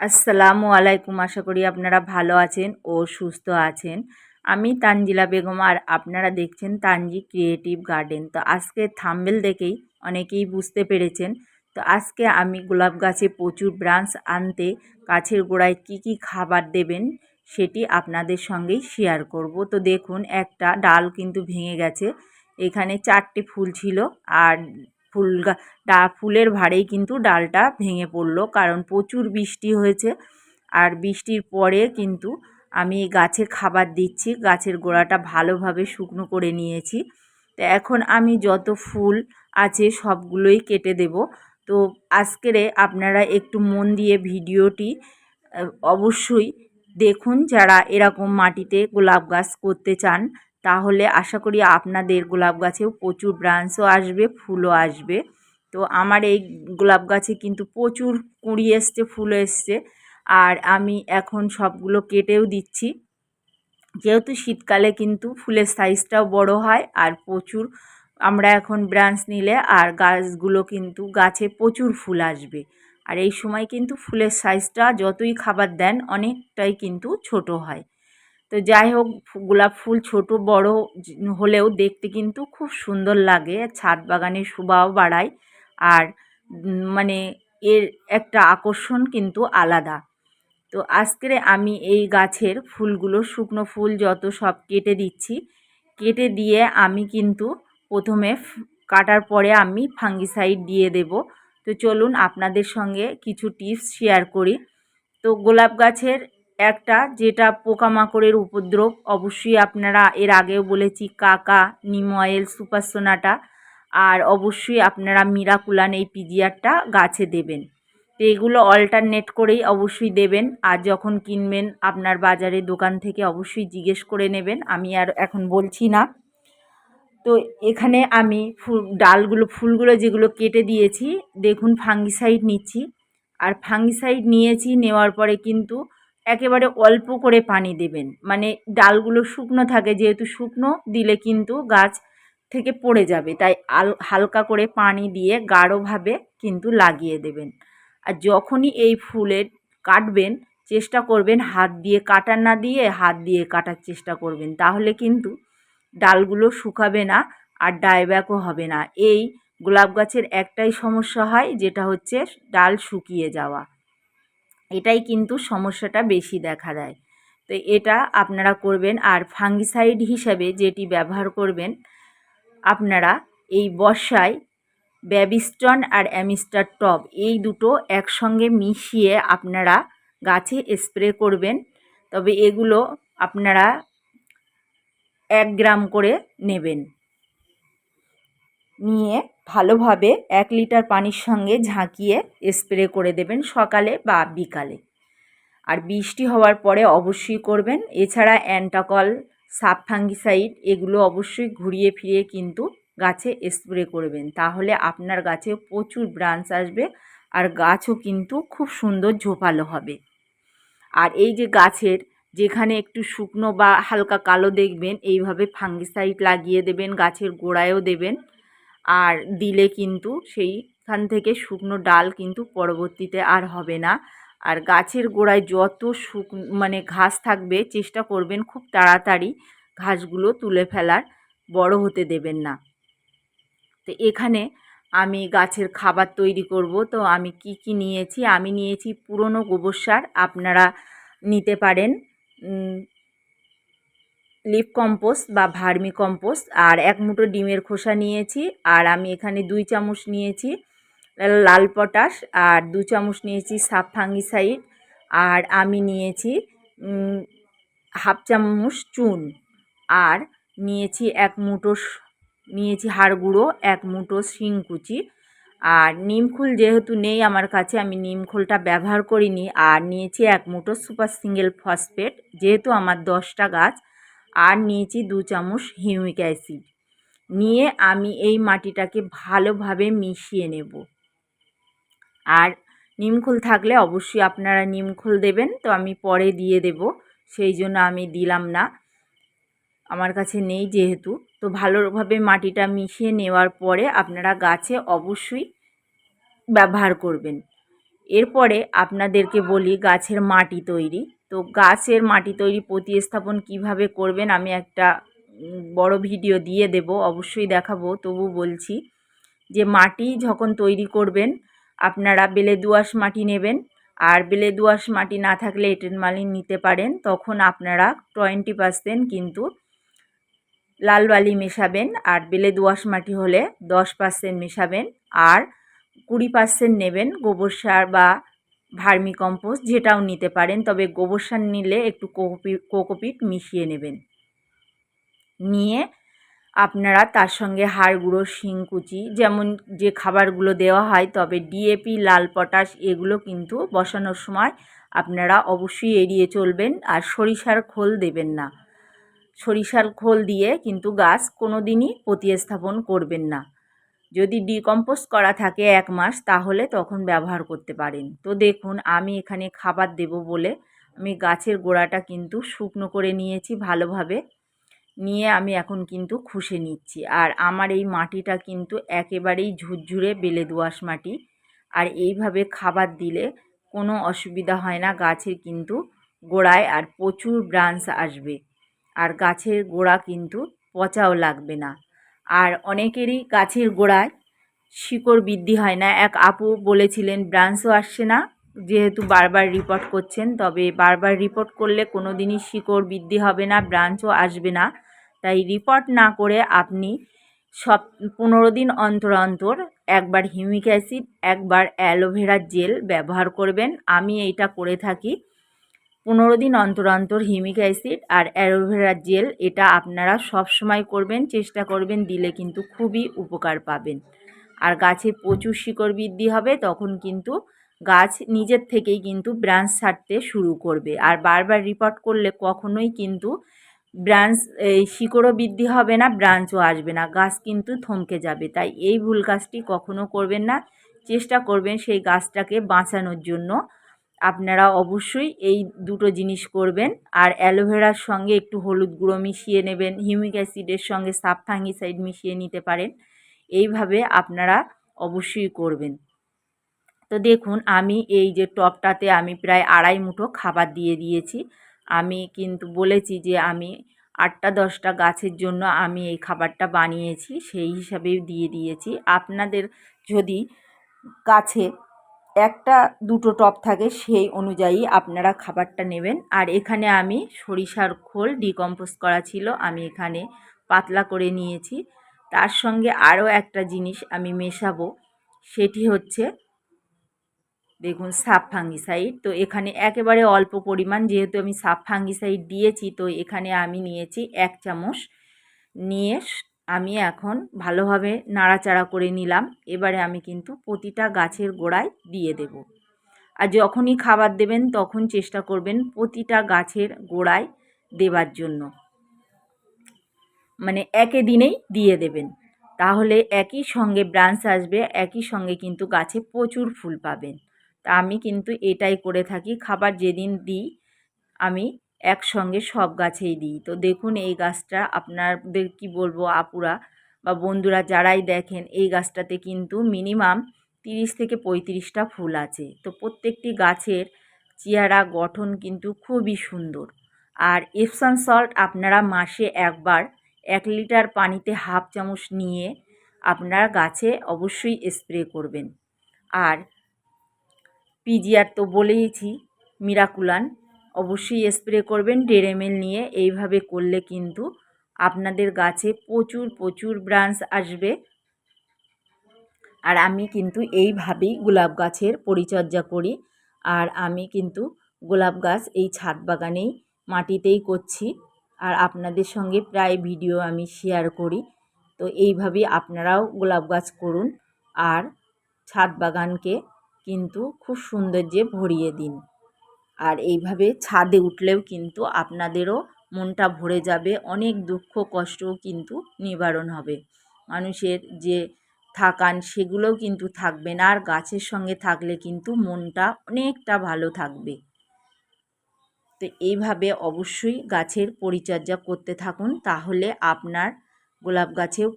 আসসালামু আলাইকুম। আশা করি আপনারা ভালো আছেন ও সুস্থ আছেন। আমি তানজিলা বেগম আর আপনারা দেখছেন তানজি ক্রিয়েটিভ গার্ডেন। তো আজকে থাম্বেল দেখেই অনেকেই বুঝতে পেরেছেন। তো আজকে আমি গোলাপ গাছে প্রচুর ব্রাঞ্চ আনতে গাছের গোড়ায় কি কি খাবার দেবেন সেটি আপনাদের সঙ্গেই শেয়ার করব। তো দেখুন, একটা ডাল কিন্তু ভেঙে গেছে। এখানে চারটে ফুল ছিল আর ফুল ডা, ফুলের ভারেই কিন্তু ডালটা ভেঙে পড়ল। কারণ প্রচুর বৃষ্টি হয়েছে আর বৃষ্টির পরে কিন্তু আমি গাছে খাবার দিচ্ছি, গাছের গোড়াটা ভালোভাবে শুকনো করে নিয়েছি। তো এখন আমি যত ফুল আছে সবগুলোই কেটে দেব। তো আজকেরে আপনারা একটু মন দিয়ে ভিডিওটি, অবশ্যই দেখুন যারা এরকম মাটিতে গোলাপ গাছ করতে চান। তাহলে আশা করি আপনাদের গোলাপ গাছেও প্রচুর ব্রাঞ্চও আসবে, ফুলও আসবে। তো আমার এই গোলাপ গাছে কিন্তু প্রচুর কুঁড়ি এসছে, ফুল এসছে। আর আমি এখন সবগুলো কেটেও দিচ্ছি। যেহেতু শীতকালে কিন্তু ফুলের সাইজটাও বড় হয় আর প্রচুর আমরা এখন ব্রাঞ্চ নিলে আর গাছগুলো কিন্তু গাছে প্রচুর ফুল আসবে। আর এই সময় কিন্তু ফুলের সাইজটা যতই খাবার দেন অনেকটাই কিন্তু ছোট হয়। তো যাই হোক গোলাপ ফুল ছোট, বড় হলেও দেখতে কিন্তু খুব সুন্দর লাগে। ছাদ বাগানের শোভাও বাড়ায় আর মানে এর একটা আকর্ষণ কিন্তু আলাদা। তো আজকের আমি এই গাছের ফুলগুলো, শুকনো ফুল যত সব কেটে দিচ্ছি, কেটে দিয়ে আমি কিন্তু প্রথমে কাটার পরে আমি ফাঙ্গিসাইড দিয়ে দেব। তো চলুন আপনাদের সঙ্গে কিছু টিপস শেয়ার করি। তো গোলাপ গাছের একটা যেটা পোকামাকড়ের উপদ্রব, অবশ্যই আপনারা এর আগেও বলেছি কাকা, নিম অয়েল সুপারসোনাটা আর অবশ্যই আপনারা মিরাকুলান এই পিজিআরটা গাছে দেবেন। তো এগুলো অল্টারনেট করেই অবশ্যই দেবেন, আর যখন কিনবেন আপনার বাজারে দোকান থেকে অবশ্যই জিজ্ঞেস করে নেবেন, আমি আর এখন বলছি না। তো এখানে আমি ফুল, ডালগুলো, ফুলগুলো যেগুলো কেটে দিয়েছি, দেখুন ফাঙ্গিসাইড নিচ্ছি, আর ফাঙ্গিসাইড নিয়েছি, নেওয়ার পরে কিন্তু একেবারে অল্প করে পানি দেবেন। মানে ডালগুলো শুকনো থাকে, যেহেতু শুকনো, দিলে কিন্তু গাছ থেকে পড়ে যাবে। তাই আল, হালকা করে পানি দিয়ে গাঢ়ভাবে কিন্তু লাগিয়ে দেবেন। আর যখনই এই ফুলের কাটবেন, চেষ্টা করবেন হাত দিয়ে কাটার না দিয়ে হাত দিয়ে কাটার চেষ্টা করবেন। তাহলে কিন্তু ডালগুলো শুকাবে না আর ডায়ব্যাকও হবে না। এই গোলাপ গাছের একটাই সমস্যা হয়, যেটা হচ্ছে ডাল শুকিয়ে যাওয়া। এটাই কিন্তু সমস্যাটা বেশি দেখা দেয়। তো এটা আপনারা করবেন আর ফাঙ্গিসাইড হিসাবে যেটি ব্যবহার করবেন, আপনারা এই বর্ষায় ব্যাবিস্টন আর অ্যামিস্টার টপ এই দুটো একসঙ্গে মিশিয়ে আপনারা গাছে স্প্রে করবেন। তবে এগুলো আপনারা এক গ্রাম করে নেবেন। নিয়ে ভালোভাবে এক লিটার পানির সঙ্গে ঝাঁকিয়ে স্প্রে করে দেবেন সকালে বা বিকালে। আর বৃষ্টি হওয়ার পরে অবশ্যই করবেন। এছাড়া অ্যান্টাকল সাব ফাঙ্গিসাইড এগুলো অবশ্যই ঘুরিয়ে ফিরিয়ে কিন্তু গাছে স্প্রে করবেন। তাহলে আপনার গাছে প্রচুর ব্রাঞ্চ আসবে আর গাছও কিন্তু খুব সুন্দর ঝোপালো হবে। আর এই যে গাছের যেখানে একটু শুকনো বা হালকা কালো দেখবেন, এইভাবে ফাঙ্গিসাইড লাগিয়ে দেবেন, গাছের গোড়ায়ও দেবেন। আর দিলে কিন্তু সেইখান থেকে শুকনো ডাল কিন্তু পরবর্তীতে আর হবে না। আর গাছের গোড়ায় যত শুক মানে ঘাস থাকবে, চেষ্টা করবেন খুব তাড়াতাড়ি ঘাসগুলো তুলে ফেলার, বড় হতে দেবেন না। তো এখানে আমি গাছের খাবার তৈরি করব। তো আমি কি কি নিয়েছি? আমি নিয়েছি পুরনো গোবর সার, আপনারা নিতে পারেন। লিপ কম্পোস্ট বা ভার্মি কম্পোস্ট আর এক মুঠো ডিমের খোসা নিয়েছি, আর আমি এখানে দুই চামচ নিয়েছি লাল পটাশ, আর দু চামচ নিয়েছি সাপ ফাঙ্গিসাইড, আর আমি নিয়েছি হাফ চামচ চুন, আর নিয়েছি এক মুঠো নিয়েছি হাড় গুঁড়ো, এক মুঠো শিংকুচি আর নিমখোল যেহেতু নেই আমার কাছে, আমি নিমখোলটা ব্যবহার করিনি, আর নিয়েছি এক মুঠো সুপার সিঙ্গেল ফসফেট, যেহেতু আমার দশটা গাছ আর নিয়েছি দু চামচ হিউমিক অ্যাসিড। নিয়ে আমি এই মাটিটাকে ভালোভাবে মিশিয়ে নেব। আর নিমখোল থাকলে অবশ্যই আপনারা নিমখোল দেবেন, তো আমি পরে দিয়ে দেব। সেই জন্য আমি দিলাম না। আমার কাছে নেই যেহেতু। তো ভালোভাবে মাটিটা মিশিয়ে নেওয়ার পরে আপনারা গাছে অবশ্যই ব্যবহার করবেন। এরপরে আপনাদেরকে বলি গাছের মাটি তৈরি। তো গাছের মাটি তৈরি প্রতিস্থাপন কীভাবে করবেন আমি একটা বড় ভিডিও দিয়ে দেব, অবশ্যই দেখাবো, তবু বলছি যে মাটি যখন তৈরি করবেন, আপনারা বেলে দোআঁশ মাটি নেবেন, আর বেলে দোআঁশ মাটি না থাকলে এঁটেল মাটি নিতে পারেন, তখন আপনারা টোয়েন্টি পার্সেন্ট কিন্তু লাল বালি মেশাবেন, আর বেলে দোআঁশ মাটি হলে দশ পার্সেন্ট মেশাবেন, আর কুড়ি পার্সেন্ট নেবেন গোবর সার বা ভার্মি কম্পোস্ট যেটাও নিতে পারেন, তবে গোবর সার নিলে একটু কোকোপি, কোকোপিট মিশিয়ে নেবেন। নিয়ে আপনারা তার সঙ্গে হাড় গুঁড়ো শিংকুচি যেমন যে খাবারগুলো দেওয়া হয়, তবে ডিএপি লাল পটাশ এগুলো কিন্তু বসানোর সময় আপনারা অবশ্যই এড়িয়ে চলবেন আর সরিষার খোল দেবেন না। সরিষার খোল দিয়ে কিন্তু গাছ কোনো দিনই প্রতিস্থাপন করবেন না। যদি ডিকম্পোস্ট করা থাকে এক মাস, তাহলে তখন ব্যবহার করতে পারেন। তো দেখুন, আমি এখানে খাবার দেব বলে আমি গাছের গোড়াটা কিন্তু শুকনো করে নিয়েছি ভালোভাবে। নিয়ে আমি এখন কিন্তু খুশে নিচ্ছি। আর আমার এই মাটিটা কিন্তু একেবারেই ঝুরঝুরে বেলে দোআঁশ মাটি। আর এইভাবে খাবার দিলে কোনো অসুবিধা হয় না, গাছের কিন্তু গোড়ায় আর প্রচুর ব্রাঞ্চ আসবে। আর গাছের গোড়া কিন্তু পচাও লাগবে না। আর অনেকেরই গাছের গোড়ায় শিকড় বৃদ্ধি হয় না। এক আপু বলেছিলেন, ব্রাঞ্চও আসছে না। যেহেতু বারবার রিপোর্ট করছেন, তবে বারবার রিপোর্ট করলে কোনো দিনই শিকড় বৃদ্ধি হবে না, ব্রাঞ্চও আসবে না। তাই রিপোর্ট না করে আপনি সব পনেরো দিন অন্তর অন্তর একবার হিউমিক অ্যাসিড, একবার অ্যালোভেরা জেল ব্যবহার করবেন। আমি এইটা করে থাকি। পনেরো দিন অন্তর অন্তর হিমিক অ্যাসিড আর অ্যালোভেরা জেল, এটা আপনারা সব সময় করবেন, চেষ্টা করবেন, দিলে কিন্তু খুবই উপকার পাবেন। আর গাছে প্রচুর শিকড় বৃদ্ধি হবে, তখন কিন্তু গাছ নিজের থেকেই কিন্তু ব্রাঞ্চ ছাড়তে শুরু করবে। আর বারবার রিপোর্ট করলে কখনোই কিন্তু ব্রাঞ্চ, এই শিকড়ও বৃদ্ধি হবে না, ব্রাঞ্চও আসবে না, গাছ কিন্তু থমকে যাবে। তাই এই ভুল কাজটি কখনো করবেন না, চেষ্টা করবেন সেই গাছটাকে বাঁচানোর জন্য আপনারা অবশ্যই এই দুটো জিনিস করবেন। আর অ্যালোভেরার সঙ্গে একটু হলুদ গুঁড়ো মিশিয়ে নেবেন, হিউমিক অ্যাসিডের সঙ্গে সাব ফাঙ্গিসাইড মিশিয়ে নিতে পারেন। এইভাবে আপনারা অবশ্যই করবেন। তো দেখুন, আমি এই যে টপটাতে আমি প্রায় আড়াই মুঠো খাবার দিয়ে দিয়েছি। আমি কিন্তু বলেছি যে আমি আটটা দশটা গাছের জন্য আমি এই খাবারটা বানিয়েছি, সেই হিসাবেই দিয়ে দিয়েছি। আপনাদের যদি গাছে একটা দুটো টপ থাকে সেই অনুযায়ী আপনারা খাবারটা নেবেন। আর এখানে আমি সরিষার খোল ডিকম্পোজ করা ছিল, আমি এখানে পাতলা করে নিয়েছি। তার সঙ্গে আরও একটা জিনিস আমি মেশাবো, সেটি হচ্ছে দেখুন সাব ফাঙ্গিসাইড তো এখানে একেবারে অল্প পরিমাণ, যেহেতু আমি সাব ফাঙ্গিসাইড দিয়েছি, তো এখানে আমি নিয়েছি এক চামচ। নিয়ে আমি এখন ভালোভাবে নাড়াচাড়া করে নিলাম। এবারে আমি কিন্তু প্রতিটা গাছের গোড়ায় দিয়ে দেব। আর যখনই খাবার দেবেন, তখন চেষ্টা করবেন প্রতিটা গাছের গোড়ায় দেবার জন্য। মানে একে দিনেই দিয়ে দেবেন। তাহলে একই সঙ্গে ব্রাঞ্চ আসবে, একই সঙ্গে কিন্তু গাছে প্রচুর ফুল পাবেন। তা আমি কিন্তু এটাই করে থাকি, খাবার যেদিন দিই, আমি একসঙ্গে সব গাছেই দিই। তো দেখুন এই গাছটা আপনাদের কি বলব আপুরা বা বন্ধুরা যারাই দেখেন এই গাছটাতে কিন্তু মিনিমাম তিরিশ থেকে পঁয়ত্রিশটা ফুল আছে। তো প্রত্যেকটি গাছের চেহারা গঠন কিন্তু খুবই সুন্দর। আর এপসান সল্ট আপনারা মাসে একবার এক লিটার পানিতে হাফ চামচ নিয়ে আপনারা গাছে অবশ্যই স্প্রে করবেন। আর পিজিআর তো বলেইছি মিরাকুলান অবশ্যই স্প্রে করবেন। দেড় এমএল নিয়ে এইভাবে করলে কিন্তু আপনাদের গাছে প্রচুর প্রচুর ব্রাঞ্চ আসবে। আর আমি কিন্তু এইভাবেই গোলাপ গাছের পরিচর্যা করি। আর আমি কিন্তু গোলাপ গাছ এই ছাদ বাগানেই মাটিতেই করছি। আর আপনাদের সঙ্গে প্রায় ভিডিও আমি শেয়ার করি। তো এইভাবেই আপনারাও গোলাপ গাছ করুন। আর ছাদ বাগানকে কিন্তু খুব সৌন্দর্যে ভরিয়ে দিন। আর এইভাবে ছাদে উঠলেও কিন্তু আপনাদেরও মনটা ভরে যাবে, অনেক দুঃখ কষ্টও কিন্তু নিবারণ হবে। মানুষের যে থাকান সেগুলোও কিন্তু থাকবে না, আর গাছের সঙ্গে থাকলে কিন্তু মনটা অনেকটা ভালো থাকবে। তো এইভাবে অবশ্যই গাছের পরিচর্যা করতে থাকুন, তাহলে আপনার গোলাপ গাছেও